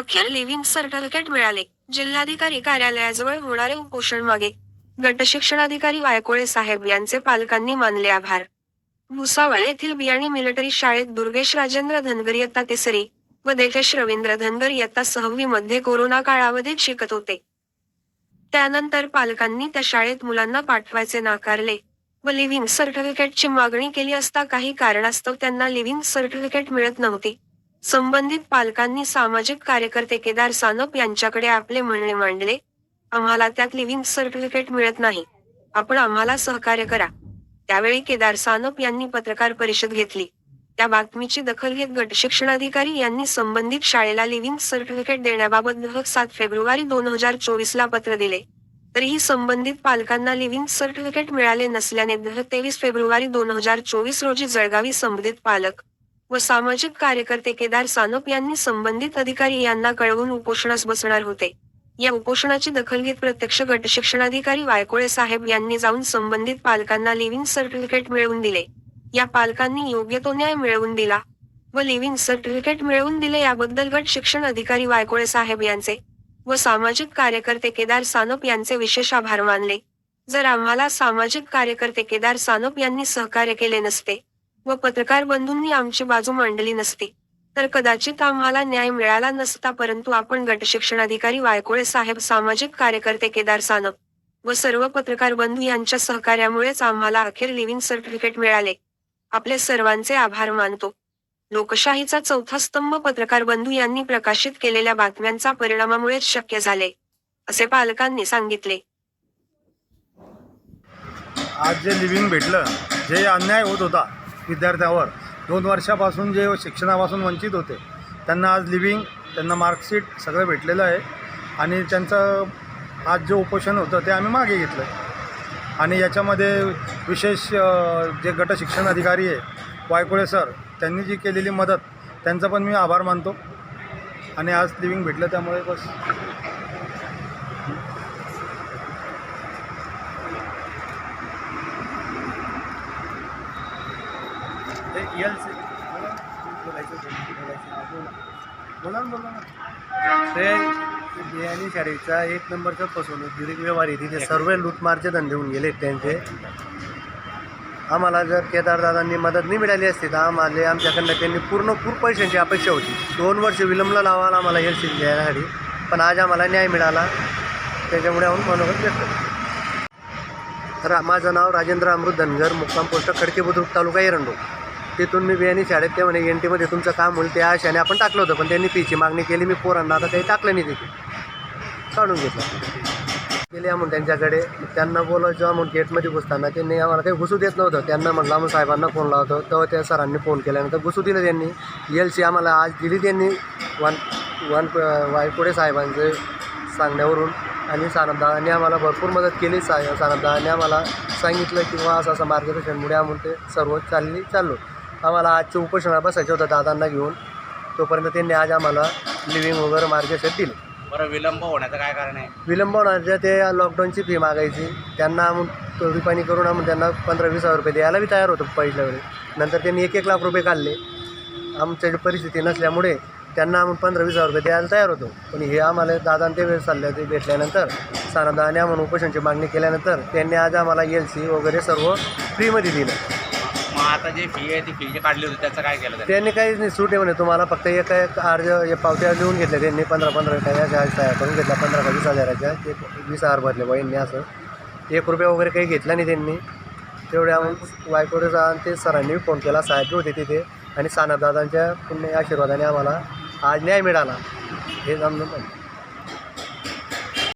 अखेर living certificate मिळाले. जिल्हाधिकारी कार्यालयाजवळ होणारे उपोषण मागे. गट शिक्षणाधिकारी वायकोळे साहेब यांचे पालकांनी मानले आभार. भुसावळ येथील बियाणी मिलिटरी शाळेत दुर्गेश राजेंद्र धनगर इयत्ता तिसरी व देखेश रवींद्र धनगर इयत्ता सहावी मध्ये कोरोना काळामध्ये शिकत होते. त्यानंतर पालकांनी त्या शाळेत मुलांना पाठवायचे नाकारले व लिव्हिंग सर्टिफिकेटची मागणी केली असता काही कारणास्तव त्यांना लिव्हिंग सर्टिफिकेट मिळत नव्हते. संबंधित पालकांनी सामाजिक कार्यकर्ते केदार सानप यांच्याकडे आपले म्हणणे मांडले. आम्हाला त्यात लिव्हिंग सर्टिफिकेट मिळत नाही. आपण आम्हाला सहकार्य करा. त्यावेळी केदार सानप यांनी पत्रकार परिषद घेतली. त्या बातमीची दखल घेत गट शिक्षणाधिकारी यांनी संबंधित शाळेला लिव्हिंग सर्टिफिकेट देण्याबाबत सात फेब्रुवारी दोन हजार चोवीस ला पत्र दिले. तरीही संबंधित पालकांना लिव्हिंग सर्टिफिकेट मिळाले नसल्याने तेवीस फेब्रुवारी दोन हजार चोवीस रोजी जळगावी संबंधित पालक व सामाजिक कार्यकर्ते केदार सानप यांनी संबंधित अधिकारी यांना कळवून उपोषणास बसणार होते. या उपोषणाची दखल घेत प्रत्यक्ष गट शिक्षणाधिकारी वायकोळे साहेब यांनी जाऊन संबंधित पालकांना लिव्हिंग सर्टिफिकेट मिळवून दिले. या पालकांनी योग्य तो न्याय मिळवून दिला व लिव्हिंग सर्टिफिकेट मिळवून दिले याबद्दल गट शिक्षण अधिकारी वायकोळे साहेब यांचे व सामाजिक कार्यकर्ते केदार सानप यांचे विशेष आभार मानले. जर आम्हाला सामाजिक कार्यकर्ते केदार सानप यांनी सहकार्य केले नसते व पत्रकार बंधूंनी आमची बाजू मांडली नसती. तर कदाचित आम्हाला न्याय मिळाला नसता परंतु आपण गट शिक्षणाधिकारी वायकोळे साहेब सामाजिक कार्यकर्ते केदार सानप व सर्व पत्रकार बंधू यांच्या सहकार्यामुळेच आम्हाला अखेर लिव्हिंग सर्टिफिकेट मिळाले. आपले सर्वांचे आभार मानतो. लोकशाहीचा चौथा स्तंभ पत्रकार बंधू यांनी प्रकाशित केलेल्या बातम्यांचा परिणामामुळेच शक्य झाले असे पालकांनी सांगितले. आज जे लिव्हिंग भेटलं जे अन्याय होत होता विद्यार्थ्यावर दोन वर्षापासून जे शिक्षणापासून वंचित होते त्यांना आज लिव्हिंग त्यांना मार्कशीट सगळं भेटलेलं आहे. आणि त्यांचं आज जे उपोषण होतं ते आम्ही मागे घेतलं. आणि याच्यामध्ये विशेष जे गट शिक्षण अधिकारी आहे वायकोळे सर त्यांनी जी केलेली मदत त्यांचा पण मी आभार मानतो. आणि आज लिव्हिंग भेटलं त्यामुळे बस. ते एल सी बोला ना बोला ना. ते बियाणी शाळेचा एक नंबरचा फसवणूक गिरीक व्यवहार आहे. तिथे सर्व लूटमारचे धंदे होऊन गेले त्यांचे. आम्हाला जर केदारदादांनी मदत नाही मिळाली असती तर आम्हाला आमच्याकडनं त्यांनी पूर्ण पूर पैशांची अपेक्षा होती. दोन वर्ष विलंब लावायला आम्हाला हे सीट घ्यायसाठी पण आज आम्हाला न्याय मिळाला. त्याच्यामुळे आम्ही मनोगत व्यक्त तर माझं नाव राजेंद्र अमृत धनगर मुक्काम पोस्ट खडके बुद्रुक तालुका एरंडो. तिथून मी बियाणी शाळेत ते म्हणे एन टीमध्ये तुमचं काम होईल त्या आशाने आपण टाकलं होतं पण त्यांनी फीची मागणी केली मी पोरांना आता काही टाकलं नाही तिथे. काढून घेतलं. गेले म्हणून त्यांच्याकडे. त्यांना बोलायचं म्हणून गेटमध्ये घुसताना त्यांनी आम्हाला काही घुसू देत नव्हतं. त्यांना म्हटलं आम्ही साहेबांना फोन लावतो तेव्हा त्या सरांनी फोन केल्यानंतर घुसू दिलं त्यांनी. एल सी आम्हाला आज दिली त्यांनी. वन वन वायपुडे साहेबांचे सांगण्यावरून आणि सानपदादांनी आम्हाला भरपूर मदत केली. सा सानपदादांनी आम्हाला सांगितलं किंवा असं असं मार्गदर्शनमुळे आम्ही ते सर्व चालली चाललो. आम्हाला आजचे उपोषणा बसायचं होतं दादांना घेऊन. तोपर्यंत त्यांनी आज आम्हाला लिव्हिंग वगैरे मार्गदर्शन दिलं. बरं विलंब होण्याचं काय कारण आहे? विलंब होण्याच्या ते लॉकडाऊनची फी मागायची. त्यांना आम्ही तोडी पाणी करून आम्ही त्यांना पंधरा वीस हजार रुपये द्यायला बी तयार होतो पहिल्या वेळी. नंतर त्यांनी एक एक लाख रुपये काढले. आमच्या परिस्थिती नसल्यामुळे त्यांना आम्ही पंधरा वीस हजार रुपये द्यायला तयार होतो. पण हे आम्हाला दादा ते वेळ चालले ते भेटल्यानंतर सानदाने आम्हाला उपोषणची मागणी केल्यानंतर त्यांनी आज आम्हाला एल सी वगैरे सर्व फ्रीमध्ये दिलं. मग आता जे फी आहे ती फी जी काढली होती त्याचं काय केलं त्यांनी? त्यांनी काहीच नाही सूट आहे म्हणे. तुम्हाला फक्त एक एक अर्ज हे पावत्या लिहून घेतल्या त्यांनी पंधरा पंधरा काय तयार करून घेतल्या. पंधरा का वीस हजाराच्या. ते वीस हजार भरले बहिणीने असं. एक रुपया वगैरे काही घेतला नाही त्यांनी. तेवढ्या वायकोडे आणि ते सरांनी फोन केला. साहेब होते तिथे. आणि सानपदादांच्या पुण्य आशीर्वादाने आम्हाला आज न्याय मिळाला. हे आमचं म्हणणं.